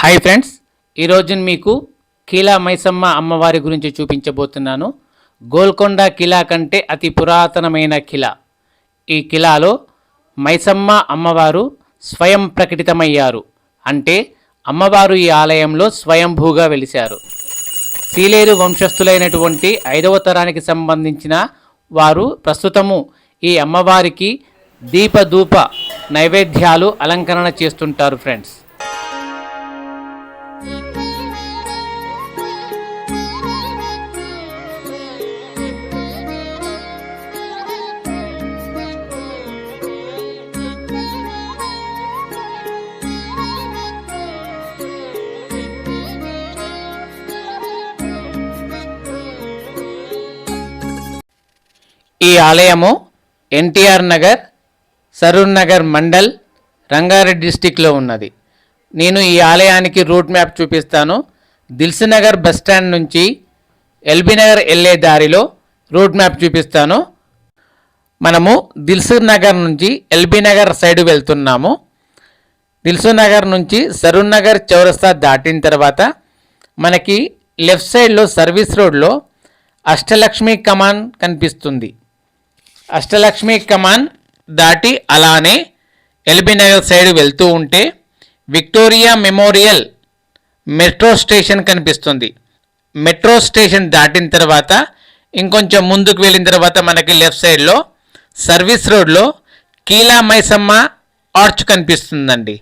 Hi friends ఈరోజు మీకు కీలా మైసమ్మ అమ్మవారి గురించి చూపించబోతున్నాను. గోల్కొండ కిలా కంటే అతి పురాతనమైన కిలా. ఈ కిలాలో మైసమ్మ అమ్మవారు స్వయం ప్రకటితమయ్యారు. అంటే అమ్మవారు ఈ ఆలయంలో స్వయంభూగా వెలిశారు. సీలేరు వంశస్థులైనటువంటి ఐదవ తరానికి సంబంధించిన వారు ప్రస్తుతము ఈ అమ్మవారికి దీపధూప నైవేద్యాలు అలంకరణ చేస్తుంటారు ఫ్రెండ్స్ ఈ ఆలయము ఎన్టీఆర్ నగర్ సరూర్ నగర్ మండల్ రంగారెడ్డి డిస్టిక్లో ఉన్నది. నేను ఈ ఆలయానికి రూట్ మ్యాప్ చూపిస్తాను. దిల్సునగర్ బస్ స్టాండ్ నుంచి ఎల్బీ నగర్ వెళ్ళే దారిలో రూట్ మ్యాప్ చూపిస్తాను. మనము దిల్సు నగర్ నుంచి ఎల్బీ నగర్ సైడ్ వెళ్తున్నాము. దిల్సు నగర్ నుంచి సరూర్ నగర్ చౌరస్తా దాటిన తర్వాత మనకి లెఫ్ట్ సైడ్లో సర్వీస్ రోడ్లో అష్టలక్ష్మి కమాన్ కనిపిస్తుంది. అష్టలక్ష్మి కమాన్ దాటి అలానే ఎల్బీనగర్ సైడ్ వెళ్తూ ఉంటే విక్టోరియా మెమోరియల్ మెట్రో స్టేషన్ కనిపిస్తుంది. మెట్రో స్టేషన్ దాటిన తర్వాత ఇంకొంచెం ముందుకు వెళ్ళిన తర్వాత మనకి లెఫ్ట్ సైడ్లో సర్వీస్ రోడ్లో కీలా మైసమ్మ ఆర్చ్ కనిపిస్తుందండి.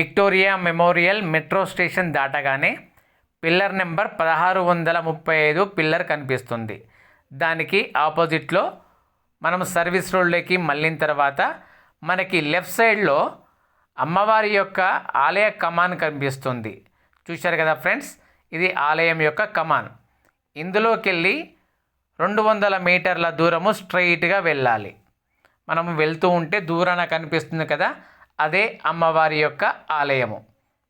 విక్టోరియా మెమోరియల్ మెట్రో స్టేషన్ దాటగానే పిల్లర్ నెంబర్ పదహారు వందల ముప్పై ఐదు పిల్లర్ కనిపిస్తుంది. దానికి ఆపోజిట్లో మనం సర్వీస్ రోడ్లోకి మళ్ళిన తర్వాత మనకి లెఫ్ట్ సైడ్లో అమ్మవారి యొక్క ఆలయ కమాన్ కనిపిస్తుంది. చూశారు కదా ఫ్రెండ్స్? ఇది ఆలయం యొక్క కమాన్. ఇందులోకి వెళ్ళి రెండు వందల మీటర్ల దూరము స్ట్రైట్గా వెళ్ళాలి. మనం వెళ్తూ ఉంటే దూరాన కనిపిస్తుంది కదా? అదే అమ్మవారి యొక్క ఆలయము.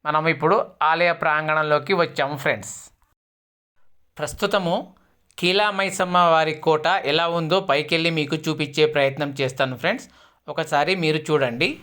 మనం ఇప్పుడు ఆలయ ప్రాంగణంలోకి వచ్చాము ఫ్రెండ్స్. ప్రస్తుతము కీలా మైసమ్మ వారి కోట ఎలా ఉందో పైకెళ్ళి మీకు చూపించే ప్రయత్నం చేస్తాను ఫ్రెండ్స్. ఒకసారి మీరు చూడండి.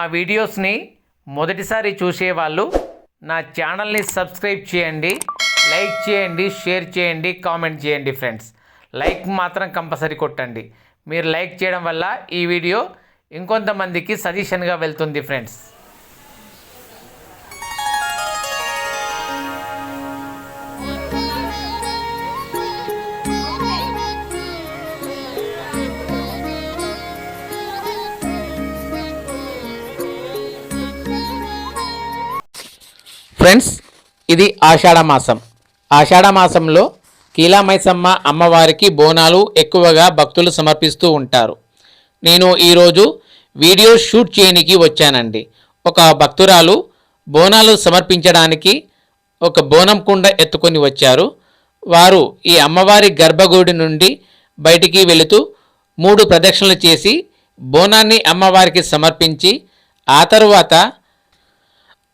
నా వీడియోస్ని మొదటిసారి చూసేవాళ్ళు నా ఛానల్ని సబ్స్క్రైబ్ చేయండి లైక్ చేయండి షేర్ చేయండి కామెంట్ చేయండి ఫ్రెండ్స్. లైక్ మాత్రం కంపల్సరీ కొట్టండి. మీరు లైక్ చేయడం వల్ల ఈ వీడియో ఇంకొంతమందికి సజెషన్గా వెళ్తుంది ఫ్రెండ్స్. ఫ్రెండ్స్ ఇది ఆషాఢమాసం. ఆషాఢమాసంలో కీలామైసమ్మ అమ్మవారికి బోనాలు ఎక్కువగా భక్తులు సమర్పిస్తూ ఉంటారు. నేను ఈరోజు వీడియో షూట్ చేయనికి వచ్చానండి. ఒక భక్తురాలు బోనాలు సమర్పించడానికి ఒక బోనం కుండ ఎత్తుకొని వచ్చారు. వారు ఈ అమ్మవారి గర్భగుడి నుండి బయటికి వెళుతూ మూడు ప్రదక్షిణలు చేసి బోనాన్ని అమ్మవారికి సమర్పించి ఆ తరువాత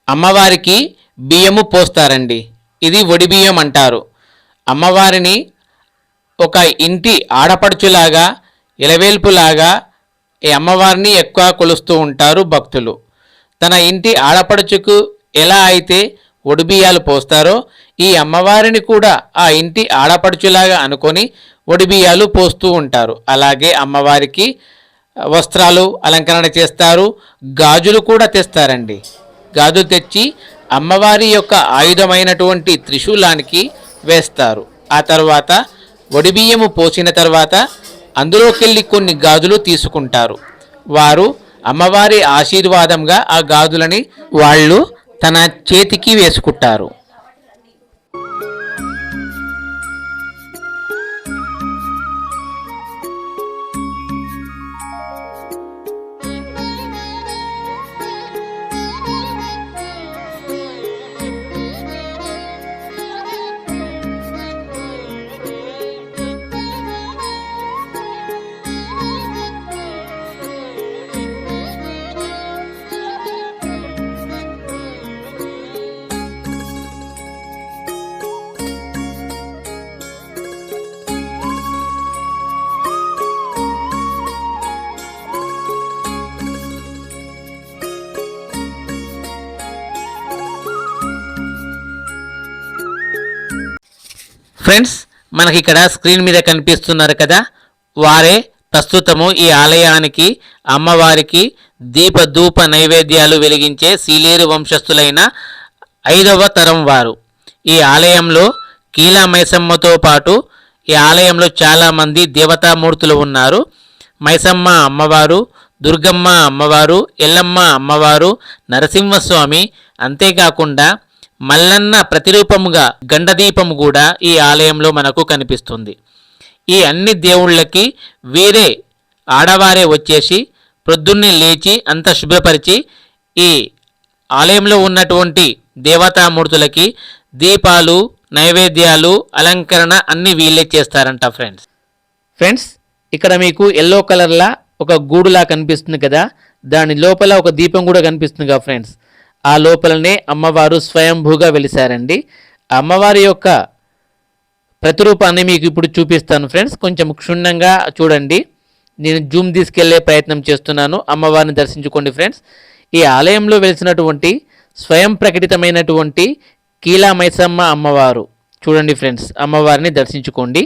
అమ్మవారికి బియ్యము పోస్తారండి. ఇది ఒడి బియ్యం అంటారు. అమ్మవారిని ఒక ఇంటి ఆడపడుచులాగా ఇలవేల్పులాగా ఈ అమ్మవారిని ఎక్కువ కొలుస్తూ ఉంటారు భక్తులు. తన ఇంటి ఆడపడుచుకు ఎలా అయితే ఒడిబియ్యాలు పోస్తారో ఈ అమ్మవారిని కూడా ఆ ఇంటి ఆడపడుచులాగా అనుకొని ఒడిబియ్యాలు పోస్తూ ఉంటారు. అలాగే అమ్మవారికి వస్త్రాలు అలంకరణ చేస్తారు గాజులు కూడా తెస్తారండి. గాజులు తెచ్చి అమ్మవారి యొక్క ఆయుధమైనటువంటి త్రిశూలానికి వేస్తారు. ఆ తర్వాత వడిబియ్యము పోసిన తర్వాత అందులోకెళ్ళి కొన్ని గాజులు తీసుకుంటారు. వారు అమ్మవారి ఆశీర్వాదంగా ఆ గాజులని వాళ్ళు తన చేతికి వేసుకుంటారు. ఫ్రెండ్స్ మనకి ఇక్కడ స్క్రీన్ మీద కనిపిస్తున్నారు కదా వారే ప్రస్తుతము ఈ ఆలయానికి అమ్మవారికి దీప ధూప నైవేద్యాలు వెలిగించే సీలేరు వంశస్థులైన ఐదవ తరం వారు. ఈ ఆలయంలో కీలా మైసమ్మతో పాటు ఈ ఆలయంలో చాలామంది దేవతామూర్తులు ఉన్నారు. మైసమ్మ అమ్మవారు దుర్గమ్మ అమ్మవారు ఎల్లమ్మ అమ్మవారు నరసింహస్వామి అంతేకాకుండా మల్లన్న ప్రతిరూపముగా గండదీపము కూడా ఈ ఆలయంలో మనకు కనిపిస్తుంది. ఈ అన్ని దేవుళ్ళకి వేరే ఆడవారే వచ్చేసి ప్రొద్దున్నే లేచి అంత శుభ్రపరిచి ఈ ఆలయంలో ఉన్నటువంటి దేవతామూర్తులకి దీపాలు నైవేద్యాలు అలంకరణ అన్ని వీళ్ళే చేస్తారంట ఫ్రెండ్స్. ఫ్రెండ్స్ ఇక్కడ మీకు ఎల్లో కలర్లా ఒక గూడులా కనిపిస్తుంది కదా? దాని లోపల ఒక దీపం కూడా కనిపిస్తుంది కదా ఫ్రెండ్స్. ఆ లోపలనే అమ్మవారు స్వయంభూగా వెలిశారండి. అమ్మవారి యొక్క ప్రతిరూపాన్ని మీకు ఇప్పుడు చూపిస్తాను ఫ్రెండ్స్. కొంచెం క్షుణ్ణంగా చూడండి. నేను జూమ్ తీసుకెళ్ళే ప్రయత్నం చేస్తున్నాను. అమ్మవారిని దర్శించుకోండి ఫ్రెండ్స్. ఈ ఆలయంలో వెలిసినటువంటి స్వయం ప్రకటితమైనటువంటి కీలా మైసమ్మ అమ్మవారు. చూడండి ఫ్రెండ్స్ అమ్మవారిని దర్శించుకోండి.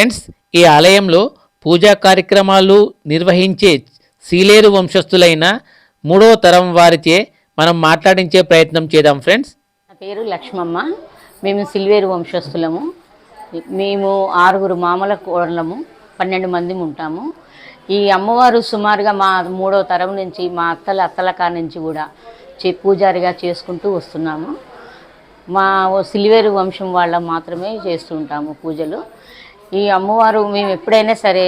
ఫ్రెండ్స్ ఈ ఆలయంలో పూజా కార్యక్రమాలు నిర్వహించే సీలేరు వంశస్థులైన మూడవ తరం వారిచే మనం మాట్లాడించే ప్రయత్నం చేద్దాం ఫ్రెండ్స్. నా పేరు లక్ష్మమ్మ. మేము సిల్వేరు వంశస్థులము. మేము ఆరుగురు మామల కోడలము పన్నెండు మంది ఉంటాము. ఈ అమ్మవారు సుమారుగా మా మూడో తరం నుంచి మా అత్తల అత్తల కా నుంచి కూడా చే పూజారిగా చేసుకుంటూ వస్తున్నాము. మా సిల్వేరు వంశం వాళ్ళ మాత్రమే చేస్తూ ఉంటాము పూజలు. ఈ అమ్మవారు మేము ఎప్పుడైనా సరే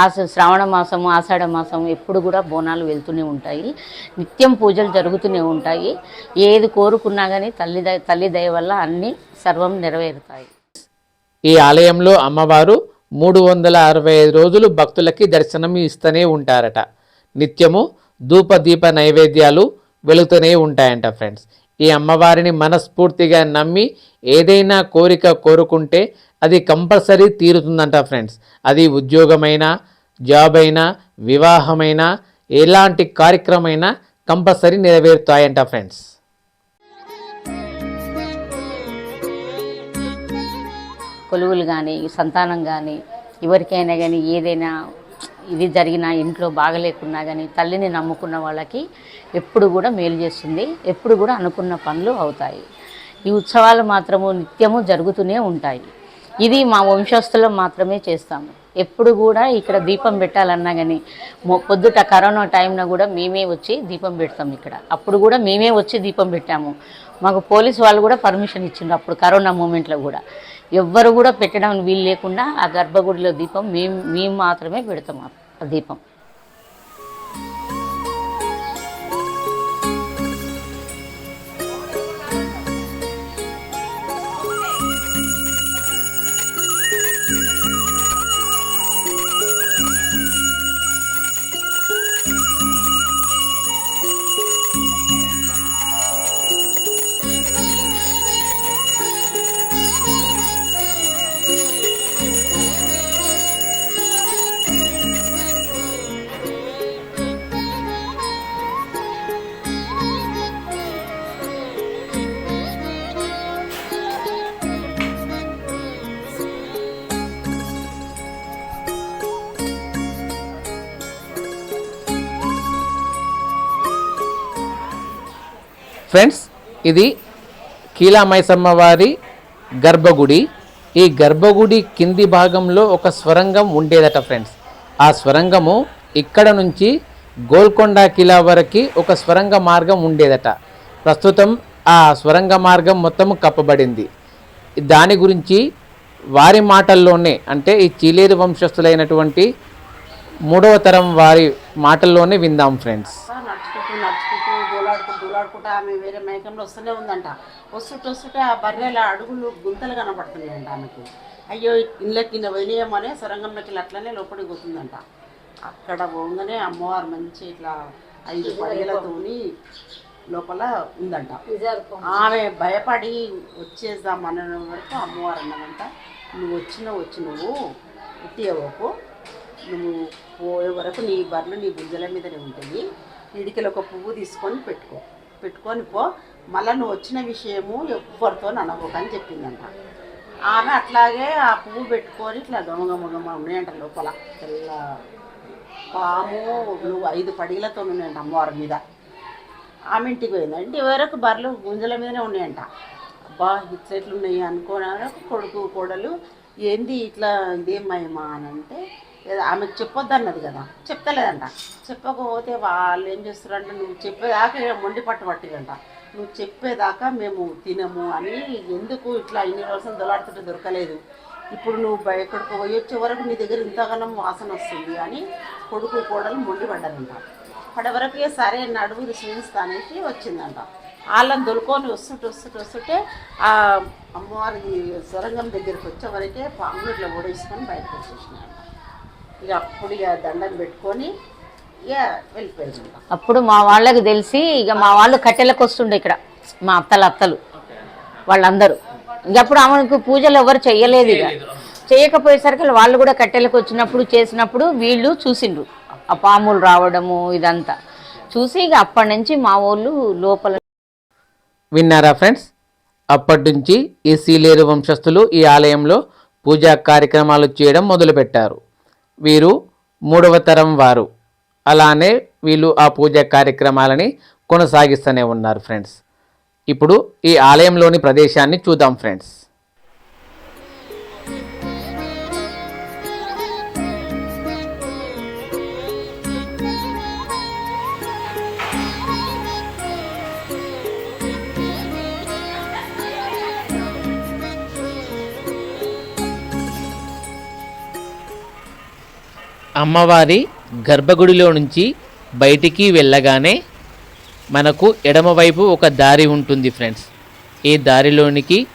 ఆ శ్రావణ మాసము ఆషాఢ మాసం ఎప్పుడు కూడా బోనాలు వెళ్తూనే ఉంటాయి. నిత్యం పూజలు జరుగుతూనే ఉంటాయి. ఏది కోరుకున్నా కానీ తల్లి దయ తల్లి దయ వల్ల అన్నీ సర్వం నెరవేరుతాయి. ఈ ఆలయంలో అమ్మవారు మూడు వందల అరవై ఐదు రోజులు భక్తులకి దర్శనం ఇస్తూనే ఉంటారట. నిత్యము ధూప దీప నైవేద్యాలు వెలుగుతూనే ఉంటాయంట ఫ్రెండ్స్. ఈ అమ్మవారిని మనస్ఫూర్తిగా నమ్మి ఏదైనా కోరిక కోరుకుంటే అది కంపల్సరీ తీరుతుందంట ఫ్రెండ్స్. అది ఉద్యోగమైనా జాబ్ అయినా వివాహమైనా ఎలాంటి కార్యక్రమైనా కంపల్సరీ నెరవేరుతాయంట ఫ్రెండ్స్. కొలువులు కానీ సంతానం కానీ ఎవరికైనా కానీ ఏదైనా ఇది జరిగిన ఇంట్లో బాగలేకున్నా కానీ తల్లిని నమ్ముకున్న వాళ్ళకి ఎప్పుడు కూడా మేలు చేస్తుంది ఎప్పుడు కూడా అనుకున్న పనులు అవుతాయి. ఈ ఉత్సవాలు మాత్రము నిత్యము జరుగుతూనే ఉంటాయి. ఇది మా వంశస్థులం మాత్రమే చేస్తాము. ఎప్పుడు కూడా ఇక్కడ దీపం పెట్టాలన్నా కానీ పొద్దుట కరోనా టైంలో కూడా మేమే వచ్చి దీపం పెడతాం ఇక్కడ. అప్పుడు కూడా మేమే వచ్చి దీపం పెట్టాము. మాకు పోలీస్ వాళ్ళు కూడా పర్మిషన్ ఇచ్చిండ్రు అప్పుడు కరోనా మూమెంట్లో కూడా. ఎవ్వరు కూడా పెట్టడం వీలు లేకుండా ఆ గర్భగుడిలో దీపం మేము మేము మాత్రమే పెడతాం ఆ- ఫ్రెండ్స్ ఇది కీలామైసమ్మ వారి గర్భగుడి. ఈ గర్భగుడి కింది భాగంలో ఒక స్వరంగం ఉండేదట ఫ్రెండ్స్. ఆ స్వరంగము ఇక్కడ నుంచి గోల్కొండ కిలా వరకు ఒక స్వరంగ మార్గం ఉండేదట. ప్రస్తుతం ఆ స్వరంగ మార్గం మొత్తం కప్పబడింది. దాని గురించి వారి మాటల్లోనే అంటే ఈ చీలేరు వంశస్థులైనటువంటి మూడవ తరం వారి మాటల్లోనే విందాం ఫ్రెండ్స్. దూలాడుకుంటూ ఆమె వేరే మైకంలో వస్తూనే ఉందంట. వస్తుంటే వస్తుంటే ఆ బర్రెల అడుగులు గుంతలు కనబడుతున్నాయంట ఆమెకు. అయ్యో ఇళ్ళకి కింద పోయినాయేమో అనే సొరంగంలోకి వెళ్ళి అట్లనే లోపలికి పోతుందంట. అక్కడ పోగానే అమ్మవారు మంచి ఇట్లా ఐదు పడిగలతోని లోపల ఉందంట. ఆమె భయపడి వచ్చేద్దాం అన్న వరకు అమ్మవారు అన్నదంట. నువ్వు వచ్చిన వచ్చి నువ్వు ఉట్టియవకు నువ్వు పోయే వరకు నీ బర్రెలు నీ భుజల మీదనే ఉంటాయి. ఇడికలు ఒక పువ్వు తీసుకొని పెట్టుకో. పెట్టుకొని పో మళ్ళీ నువ్వు వచ్చిన విషయము ఎవ్వరితో అనవకు అని చెప్పిందంట. ఆమె అట్లాగే ఆ పువ్వు పెట్టుకొని ఇట్లా గమ ఉన్నాయంట లోపల. తెల్ల పాము నువ్వు ఐదు పడిగలతో ఉన్నాయంట అమ్మవారి మీద. ఆమె ఇంటికి పోయింది. ఇంటి వరకు బర్రెలు గుంజల మీదనే ఉన్నాయంట. అబ్బా ఇట్లా ఉన్నాయి అనుకోని కొడుకు కోడలు ఏంది ఇట్లా ఇదేం మహిమా? అని అంటే ఏదో ఆమెకు చెప్పొద్దన్నది కదా. చెప్తలేదంట. చెప్పకపోతే వాళ్ళు ఏం చేస్తారంటే నువ్వు చెప్పేదాకా మొండి పట్టు పట్టిరంట. నువ్వు చెప్పేదాకా మేము తినము అని ఎందుకు ఇట్లా ఇన్ని రోజులు దొలాడుతుంటే దొరకలేదు. ఇప్పుడు నువ్వు ఎక్కడికి పోయి వచ్చే వరకు నీ దగ్గర ఇంతగానం వాసన వస్తుంది అని కొడుకు కోడలు మొండి పడ్డారంట. పడే వరకు సరే నడువురు చూపిస్తా వచ్చిందంట. వాళ్ళని దొలుకొని వస్తుంటే వస్తుంటే వస్తుంటే ఆ అమ్మవారి సొరంగం దగ్గరికి వచ్చే వరకే పాములు ఇట్లా ఓడేసుకొని బయటకు వచ్చేసినాడు ఇక అప్పుడు ఇక దండం పెట్టుకొని ఇక వెళ్ళిపోయిందంట అప్పుడు మా వాళ్ళకి తెలిసి ఇక మా వాళ్ళు కట్టెలకు వస్తుండే ఇక్కడ మా అత్తలు అత్తలు వాళ్ళందరూ. ఇంక అప్పుడు ఆమెకు పూజలు ఎవరు చెయ్యలేదు ఇక. చేయకపోయేసరికి వాళ్ళు కూడా కట్టెలకు వచ్చినప్పుడు చేసినప్పుడు వీళ్ళు చూసిండ్రు. ఆ పాములు రావడము ఇదంతా. చూసి ఇక అప్పటి నుంచి మా వాళ్ళు లోపల విన్నారా ఫ్రెండ్స్? అప్పటి నుంచి ఈ సీలేరు వంశస్థులు ఈ ఆలయంలో పూజా కార్యక్రమాలు చేయడం మొదలుపెట్టారు. వీరు మూడవ తరం వారు. అలానే వీళ్ళు ఆ పూజ కార్యక్రమాలని కొనసాగిస్తూనే ఉన్నారు ఫ్రెండ్స్. ఇప్పుడు ఈ ఆలయంలోని ప్రదేశాన్ని చూద్దాం ఫ్రెండ్స్. అమ్మవారి గర్భగుడిలో నుంచి బయటికి వెళ్ళగానే మనకు ఎడమవైపు ఒక దారి ఉంటుంది ఫ్రెండ్స్. ఈ దారిలోనికి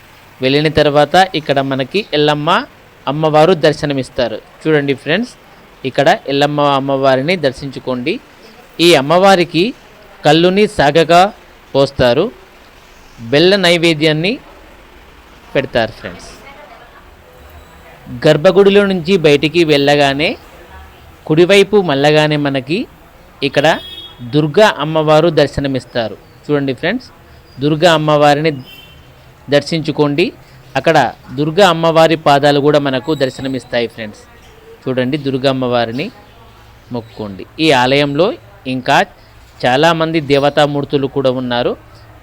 వెళ్ళిన తర్వాత ఇక్కడ మనకి ఎల్లమ్మ అమ్మవారు దర్శనమిస్తారు. చూడండి ఫ్రెండ్స్ ఇక్కడ ఎల్లమ్మ అమ్మవారిని దర్శించుకోండి. ఈ అమ్మవారికి కళ్ళుని సాగగా పోస్తారు. బెల్ల నైవేద్యాన్ని పెడతారు ఫ్రెండ్స్. గర్భగుడిలో నుంచి బయటికి వెళ్ళగానే కుడివైపు మళ్ళగానే మనకి ఇక్కడ దుర్గా అమ్మవారు దర్శనమిస్తారు. చూడండి ఫ్రెండ్స్ దుర్గా అమ్మవారిని దర్శించుకోండి. అక్కడ దుర్గా అమ్మవారి పాదాలు కూడా మనకు దర్శనమిస్తాయి ఫ్రెండ్స్. చూడండి దుర్గా అమ్మవారిని మొక్కుకోండి ఈ ఆలయంలో ఇంకా చాలామంది దేవతామూర్తులు కూడా ఉన్నారు.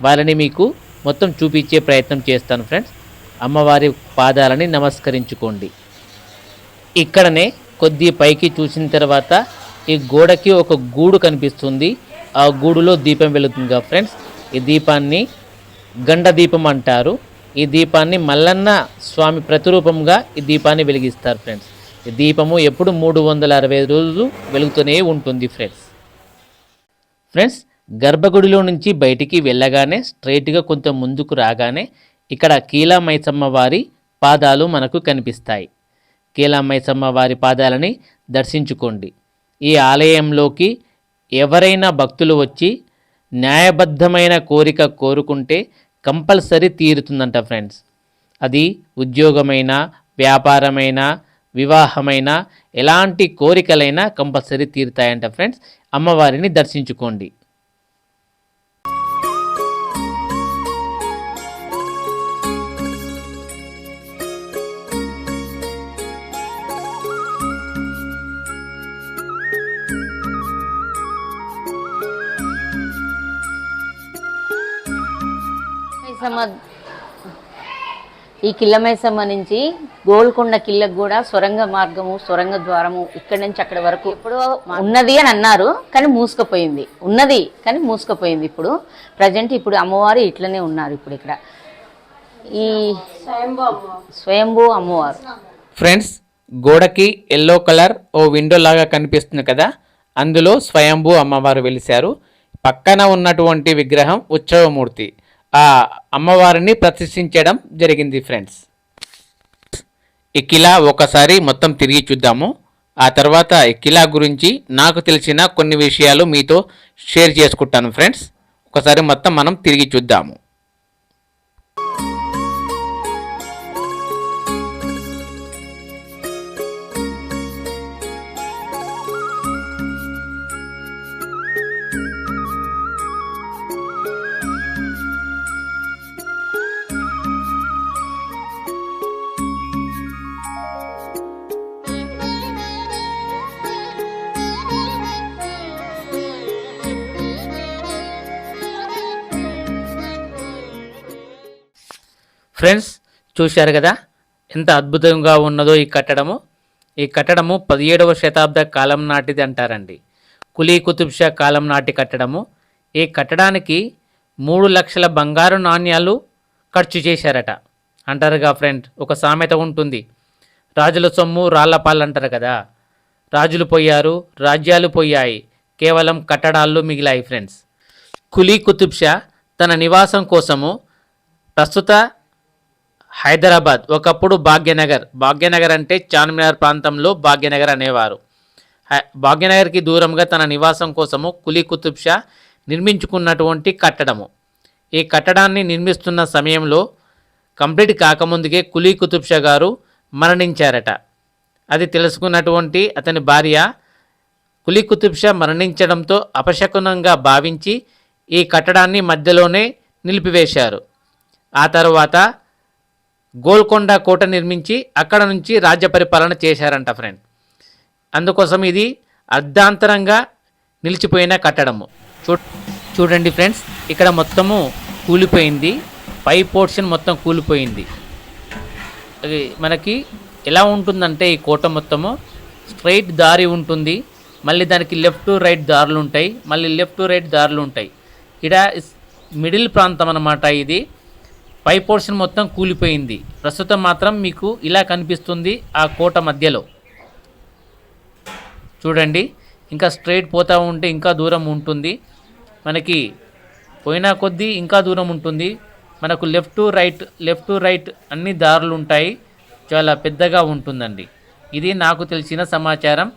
వాళ్ళని మీకు మొత్తం చూపించే ప్రయత్నం చేస్తాను ఫ్రెండ్స్. అమ్మవారి పాదాలని నమస్కరించుకోండి. ఇక్కడనే కొద్ది పైకి చూసిన తర్వాత ఈ గోడకి ఒక గూడు కనిపిస్తుంది. ఆ గూడులో దీపం వెలుగుతుందిగా ఫ్రెండ్స్. ఈ దీపాన్ని గండ దీపం అంటారు. ఈ దీపాన్ని మల్లన్న స్వామి ప్రతిరూపంగా ఈ దీపాన్ని వెలిగిస్తారు ఫ్రెండ్స్. ఈ దీపము ఎప్పుడు మూడు వందల అరవై రోజులు వెలుగుతూనే ఉంటుంది ఫ్రెండ్స్. ఫ్రెండ్స్ గర్భగుడిలో నుంచి బయటికి వెళ్ళగానే స్ట్రైట్గా కొంచెం ముందుకు రాగానే ఇక్కడ కీలా మైసమ్మ వారి పాదాలు మనకు కనిపిస్తాయి. కీలామైసమ్మ వారి పాదాలని దర్శించుకోండి. ఈ ఆలయంలోకి ఎవరైనా భక్తులు వచ్చి న్యాయబద్ధమైన కోరిక కోరుకుంటే కంపల్సరీ తీరుతుందంట ఫ్రెండ్స్. అది ఉద్యోగమైన వ్యాపారమైన వివాహమైన ఎలాంటి కోరికలైనా కంపల్సరీ తీరుతాయంట ఫ్రెండ్స్. అమ్మవారిని దర్శించుకోండి. మైసమ్మ ఈ కిల్ల మైసమ్మ నుంచి గోల్కొండ కిల్లకు కూడా సొరంగ మార్గము సొరంగ ద్వారము ఇక్కడి నుంచి అక్కడి వరకు ఎప్పుడో ఉన్నది అని అన్నారు కానీ మూసుకుపోయింది. ఉన్నది కానీ మూసుకుపోయింది ఇప్పుడు. ప్రజెంట్ ఇప్పుడు అమ్మవారు ఇట్లనే ఉన్నారు ఇప్పుడు ఇక్కడ. ఈ స్వయంభూ అమ్మవారు. ఫ్రెండ్స్ గోడకి ఎల్లో కలర్ ఓ విండో లాగా కనిపిస్తుంది కదా అందులో స్వయంభూ అమ్మవారు వెలిశారు. పక్కన ఉన్నటువంటి విగ్రహం ఉత్సవమూర్తి. ఆ అమ్మవారిని ప్రతిష్ఠించడం జరిగింది ఫ్రెండ్స్ ఈ కిలా ఒకసారి మొత్తం తిరిగి చూద్దాము. ఆ తర్వాత ఈ కిలా గురించి నాకు తెలిసిన కొన్ని విషయాలు మీతో షేర్ చేసుకుంటాను ఫ్రెండ్స్ ఒకసారి మొత్తం మనం తిరిగి చూద్దాము. ఫ్రెండ్స్ చూశారు కదా? ఎంత అద్భుతంగా ఉన్నదో ఈ కట్టడము. ఈ కట్టడము పదిహేడవ శతాబ్ద కాలం నాటిది అంటారండి. కులీ కుతుబ్ షా కాలం నాటి కట్టడము. ఈ కట్టడానికి మూడు లక్షల బంగారు నాణ్యాలు ఖర్చు చేశారట. అంటారుగా ఫ్రెండ్ ఒక సామెత ఉంటుంది. రాజుల సొమ్ము రాళ్ళపాలు అంటారు కదా. రాజులు పోయారు రాజ్యాలు పోయాయి. కేవలం కట్టడాల్లో మిగిలాయి ఫ్రెండ్స్. కులీ కుతుబ్షా తన నివాసం కోసము ప్రస్తుత హైదరాబాద్ ఒకప్పుడు భాగ్యనగర్. భాగ్యనగర్ అంటే చార్మినార్ ప్రాంతంలో భాగ్యనగర్ అనేవారు. హై- భాగ్యనగర్కి దూరంగా తన నివాసం కోసము కులీ కుతుబ్ షా నిర్మించుకున్నటువంటి కట్టడము. ఈ కట్టడాన్ని నిర్మిస్తున్న సమయంలో కంప్లీట్ కాకముందుకే కులీ కుతుబ్ షా గారు మరణించారట. అది తెలుసుకున్నటువంటి అతని భార్య కులీ కుతుబ్ షా మరణించడంతో అపశకునంగా భావించి ఈ కట్టడాన్ని మధ్యలోనే నిలిపివేశారు. ఆ తర్వాత గోల్కొండ కోట నిర్మించి అక్కడ నుంచి రాజ్య పరిపాలన చేశారంట ఫ్రెండ్ అందుకోసం ఇది అర్ధాంతరంగా నిలిచిపోయిన కట్టడము. చూ చూడండి ఫ్రెండ్స్ ఇక్కడ మొత్తము కూలిపోయింది. పై పోర్షన్ మొత్తం కూలిపోయింది. అది మనకి ఎలా ఉంటుందంటే ఈ కోట మొత్తము స్ట్రైట్ దారి ఉంటుంది. మళ్ళీ దానికి లెఫ్ట్ రైట్ దారులు ఉంటాయి మళ్ళీ లెఫ్ట్ రైట్ దారులు ఉంటాయి ఇక్కడ మిడిల్ ప్రాంతం అన్నమాట ఇది. పై పోర్షన్ మొత్తం కూలిపోయింది. ప్రస్తుతం మాత్రం మీకు ఇలా కనిపిస్తుంది ఆ కోట మధ్యలో. చూడండి. ఇంకా స్ట్రైట్ పోతూ ఉంటే ఇంకా దూరం ఉంటుంది. మనకి పోయినా కొద్దీ ఇంకా దూరం ఉంటుంది. మనకు లెఫ్ట్ రైట్ లెఫ్ట్ రైట్ అన్ని దారులు ఉంటాయి. చాలా పెద్దగా ఉంటుందండి. ఇది నాకు తెలిసిన సమాచారం.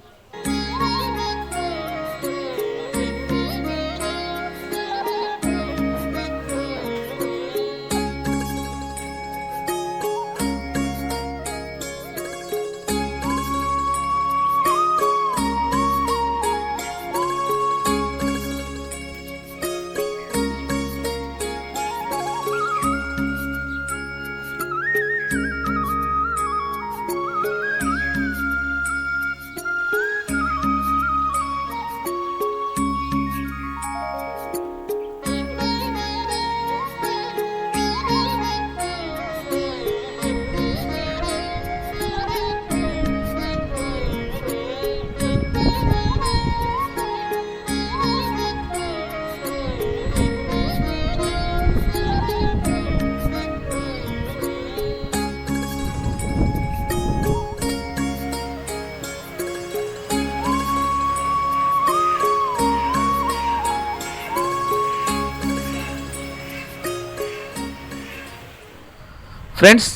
ఫ్రెండ్స్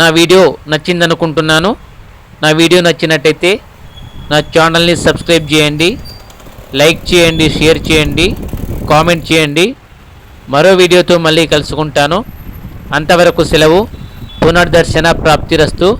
నా వీడియో నచ్చిందనుకుంటున్నాను. నా వీడియో నచ్చినట్టయితే నా ఛానల్ని సబ్స్క్రైబ్ చేయండి లైక్ చేయండి షేర్ చేయండి కామెంట్ చేయండి. మరో వీడియోతో మళ్ళీ కలుసుకుంటాను. అంతవరకు సెలవు. పునర్దర్శన ప్రాప్తిరస్తు.